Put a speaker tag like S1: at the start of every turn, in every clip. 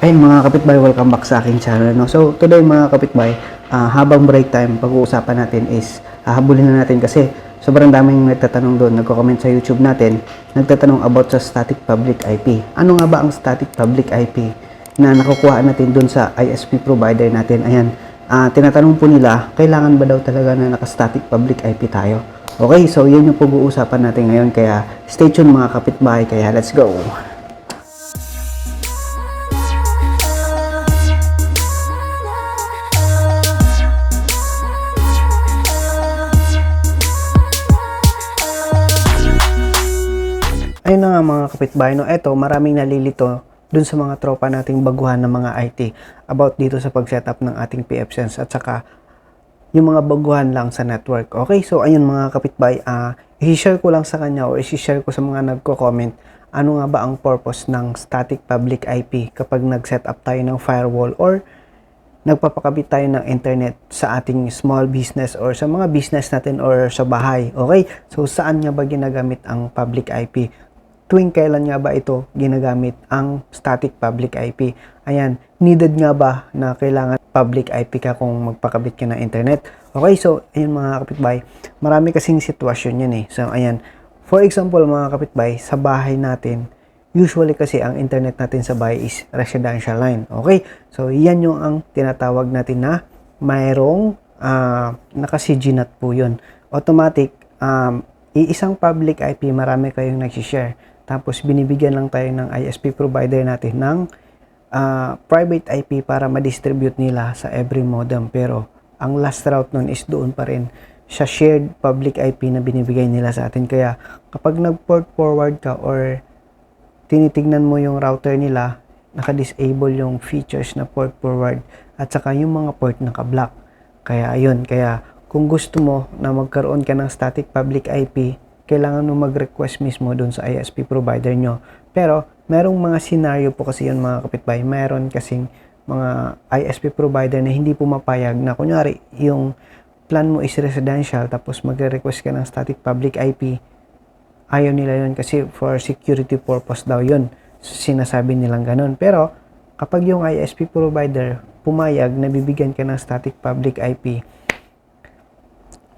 S1: Ay mga kapitbahay, welcome back sa aking channel. No? So today mga kapitbahay, ah, habang break time, pag-uusapan natin is hahabulin na natin kasi sobrang daming nagtatanong doon, nagko-comment sa YouTube natin, nagtatanong about sa static public IP. Ano nga ba ang static public IP na nakukuha natin doon sa ISP provider natin? Ayan, ah, tinatanong po nila, kailangan ba daw talaga na naka-static public IP tayo? Okay, so yun yung pag-uusapan natin ngayon, kaya stay tuned mga kapitbahay, kaya let's go! Ayun na nga mga kapitbahay, no? Eto, maraming nalilito dun sa mga tropa nating baguhan ng mga IT about dito sa pag-setup ng ating PFSense at saka yung mga baguhan lang sa network. Okay, so ayun mga kapitbahay, ah i-share ko lang sa kanya o i-share ko sa mga nagko-comment ano nga ba ang purpose ng static public IP kapag nag-set up tayo ng firewall or nagpapakabit tayo ng internet sa ating small business or sa mga business natin or sa bahay. Okay? So, saan nga ba ginagamit ang public IP? Tuwing kailan nga ba ito ginagamit ang static public IP? Ayan, needed nga ba na kailangan public IP ka kung magpakabit ka ng internet? Okay, so, ayun mga kapitbahay, marami kasing sitwasyon yan eh. So, ayan, for example mga kapitbahay, sa bahay natin, usually kasi ang internet natin sa bahay is residential line. Okay? So, yan yung ang tinatawag natin na mayroong uh, naka-CGNAT po yun. Automatic, um, iisang public IP, marami kayong nag-share. Tapos, binibigyan lang tayo ng ISP provider natin ng uh, private IP para ma-distribute nila sa every modem. Pero, ang last route nun is doon pa rin sa shared public IP na binibigay nila sa atin. Kaya, kapag nag-port forward ka or tinitignan mo yung router nila, naka-disable yung features na port forward at saka yung mga port naka-block. Kaya ayun, kaya kung gusto mo na magkaroon ka ng static public IP, kailangan mo mag-request mismo dun sa ISP provider nyo. Pero, merong mga scenario po kasi yun mga kapitbahay. Meron kasing mga ISP provider na hindi pumapayag na kunyari yung plan mo is residential tapos magre-request ka ng static public IP ayaw nila yun kasi for security purpose daw yun. Sinasabi nilang ganun. Pero, kapag yung ISP provider pumayag na bibigyan ka ng static public IP,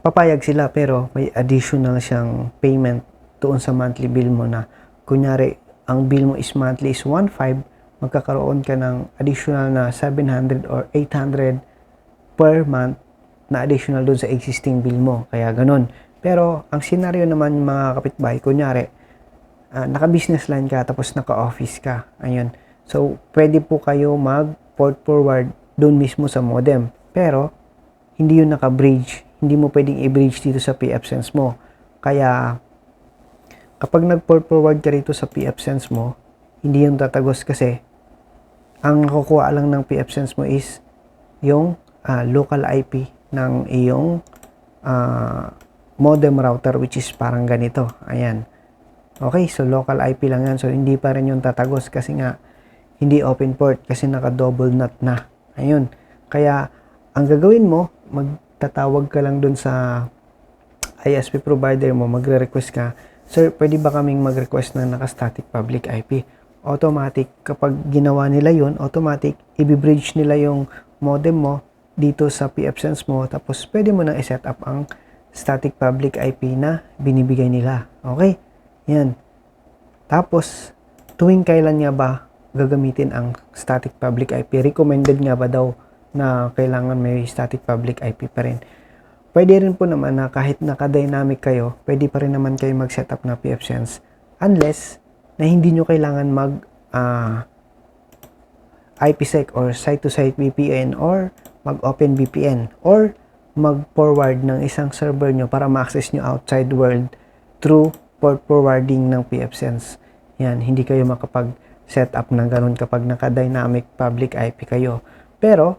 S1: papayag sila pero may additional siyang payment doon sa monthly bill mo na kunyari, ang bill mo is monthly is 1.5, magkakaroon ka ng additional na 700 or 800 per month na additional doon sa existing bill mo. Kaya ganun. Pero, ang senaryo naman mga kapitbahay, kunyari, uh, naka-business line ka, tapos naka-office ka. Ayun. So, pwede po kayo mag-port forward doon mismo sa modem. Pero, hindi yun naka-bridge. Hindi mo pwedeng i-bridge dito sa PFSense mo. Kaya, kapag nag-port forward ka rito sa PFSense mo, hindi yung tatagos kasi ang nakukuha lang ng PFSense mo is yung uh, local IP ng iyong uh, modem router which is parang ganito. Ayan. Okay, so local IP lang yan. So, hindi pa rin yung tatagos kasi nga hindi open port kasi naka-double nut na. Ayun. Kaya, ang gagawin mo, magtatawag ka lang dun sa ISP provider mo, magre-request ka, Sir, pwede ba kaming mag-request na naka-static public IP? Automatic, kapag ginawa nila yon automatic, i-bridge nila yung modem mo dito sa PFSense mo, tapos pwede mo na i-set up ang static public IP na binibigay nila. Okay? Yan. Tapos, tuwing kailan nga ba gagamitin ang static public IP? Recommended nga ba daw na kailangan may static public IP pa rin? Pwede rin po naman na kahit naka-dynamic kayo, pwede pa rin naman kayo mag-set up na PFSense unless na hindi nyo kailangan mag uh, IPsec or site-to-site VPN or mag-open VPN or mag-forward ng isang server nyo para ma-access nyo outside world through port forwarding ng PFSense. Yan, hindi kayo makapag-set up ng ganun kapag naka-dynamic public IP kayo. Pero,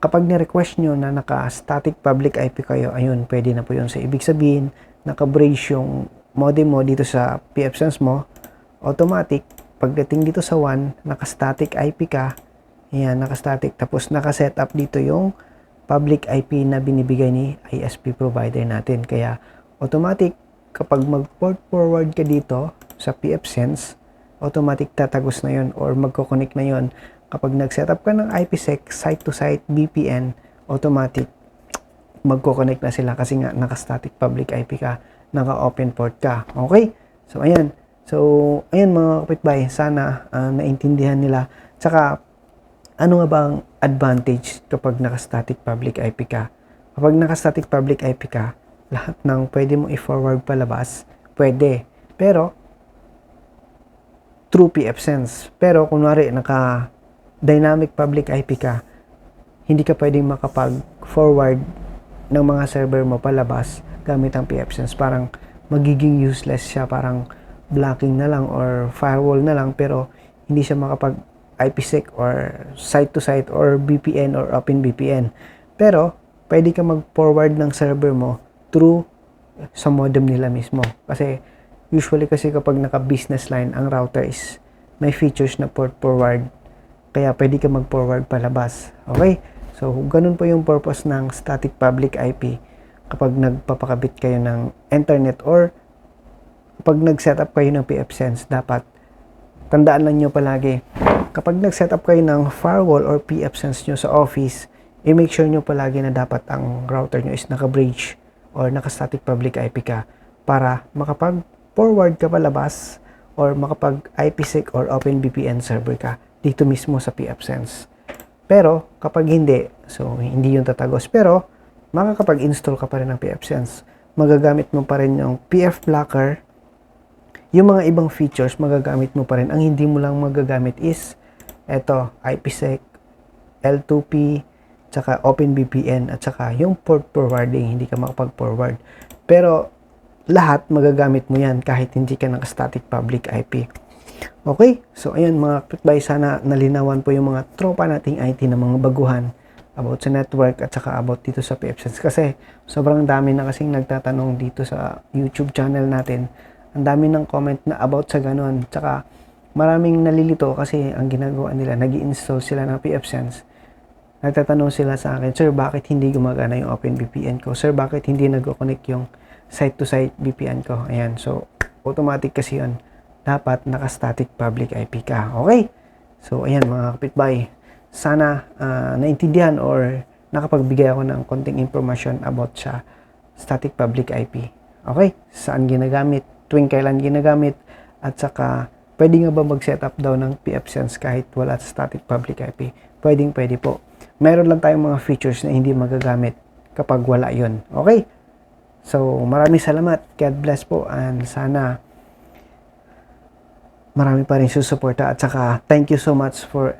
S1: kapag ni-request nyo na naka-static public IP kayo, ayun, pwede na po yun. So, ibig sabihin, naka-bridge yung modem mo dito sa PFSense mo, automatic, pagdating dito sa 1, naka-static IP ka, yan, naka-static, tapos naka-set up dito yung public IP na binibigay ni ISP provider natin. Kaya automatic kapag mag-port forward ka dito sa PFSense, automatic tatagos na yon or magkoconnect na yon kapag nag-setup ka ng IPsec site to site VPN automatic magkoconnect na sila kasi nga naka-static public IP ka naka-open port ka. Okay? So ayan. So ayan mga kapitbahay sana ah, naintindihan nila. Tsaka ano nga ba ang advantage kapag naka-static public IP ka? Kapag naka-static public IP ka lahat ng pwede mong i-forward palabas pwede. Pero true PFSense. Pero kunwari naka dynamic public IP ka, hindi ka pwedeng makapag-forward ng mga server mo palabas gamit ang PFSense. Parang magiging useless siya, parang blocking na lang or firewall na lang pero hindi siya makapag IPsec or site to site or VPN or OpenVPN. Pero pwede ka mag-forward ng server mo through sa modem nila mismo. Kasi usually kasi kapag naka-business line, ang router is may features na port forward. Kaya pwede ka mag-forward palabas. Okay? So, ganun po yung purpose ng static public IP kapag nagpapakabit kayo ng internet or kapag nag-setup kayo ng PFSense, dapat tandaan lang nyo palagi, kapag nag-setup kayo ng firewall or PFSense nyo sa office, i-make sure nyo palagi na dapat ang router nyo is naka-bridge or naka-static public IP ka para makapag-forward ka palabas or makapag IPsec or OpenVPN server ka dito mismo sa PFSense. Pero kapag hindi, so hindi yung tatagos. Pero makakapag-install ka pa rin ng PFSense. Magagamit mo pa rin yung PF Blocker. Yung mga ibang features magagamit mo pa rin. Ang hindi mo lang magagamit is eto, IPsec, L2P, tsaka OpenVPN at saka yung port forwarding hindi ka makapag-forward. Pero lahat magagamit mo yan kahit hindi ka naka-static public IP. Okay? So ayan mga kapitbahay sana nalinawan po yung mga tropa nating IT na mga baguhan about sa network at saka about dito sa PFSense kasi sobrang dami na kasing nagtatanong dito sa YouTube channel natin. Ang dami ng comment na about sa ganun. Tsaka maraming nalilito kasi ang ginagawa nila, nag install sila ng PFSense nagtatanong sila sa akin, Sir, bakit hindi gumagana yung OpenVPN ko? Sir, bakit hindi nag-connect yung site-to-site VPN ko? Ayan, so, automatic kasi yun. Dapat naka-static public IP ka. Okay? So, ayan mga kapitbahay. Sana ah, naintindihan or nakapagbigay ako ng konting information about sa static public IP. Okay? Saan ginagamit? Tuwing kailan ginagamit? At saka, pwede nga ba mag-setup daw ng PFSense kahit wala static public IP? Pwedeng pwede po meron lang tayong mga features na hindi magagamit kapag wala yon Okay? So, maraming salamat. God bless po and sana marami pa rin susuporta at saka thank you so much for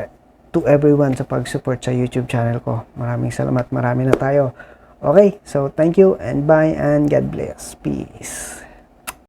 S1: to everyone sa pag-support sa YouTube channel ko. Maraming salamat. Marami na tayo. Okay? So, thank you and bye and God bless. Peace.